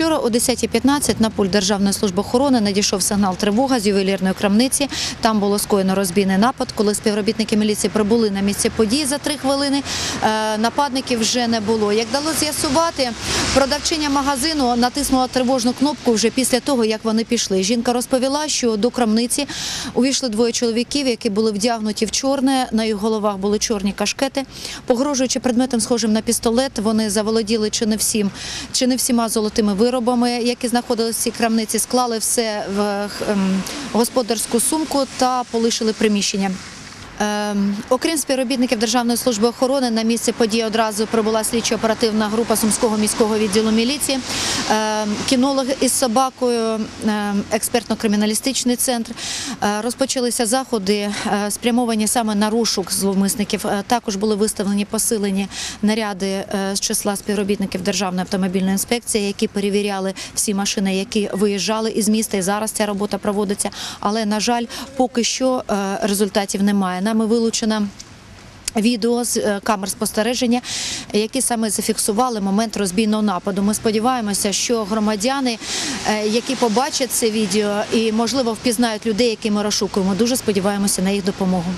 Вчора о 10.15 на пульт Державної служби охорони надійшов сигнал тривога з ювелірної крамниці. Там було скоєно розбійний напад. Коли співробітники міліції прибули на місце події за три хвилини, е, нападників вже не було. Як дало з'ясувати, продавчиня магазину натиснула тривожну кнопку вже після того, як вони пішли. Жінка розповіла, що до крамниці увійшли двоє чоловіків, які були вдягнуті в чорне. На їх головах були чорні кашкети. Погрожуючи предметом, схожим на пістолет, вони заволоділи чи не всім, чи не всіма золотими виробами, які знаходилися в цій крамниці, склали все в ем, господарську сумку та полишили приміщення. Ем, окрім співробітників Державної служби охорони, на місце події одразу прибула слідчо-оперативна група Сумського міського відділу міліції, ем, кінолог із собакою, ем, експертно-криміналістичний центр. Е, розпочалися заходи, е, спрямовані саме на розшук зловмисників. Е, також були виставлені посилені наряди е, з числа співробітників Державної автомобільної інспекції, які перевіряли всі машини, які виїжджали із міста. І зараз ця робота проводиться. Але на жаль, поки що е, результатів немає. Нами вилучена. Відео з е, камер спостереження, які саме зафіксували момент розбійного нападу. Ми сподіваємося, що громадяни, е, які побачать це відео і можливо впізнають людей, які ми розшукуємо, дуже сподіваємося на їх допомогу.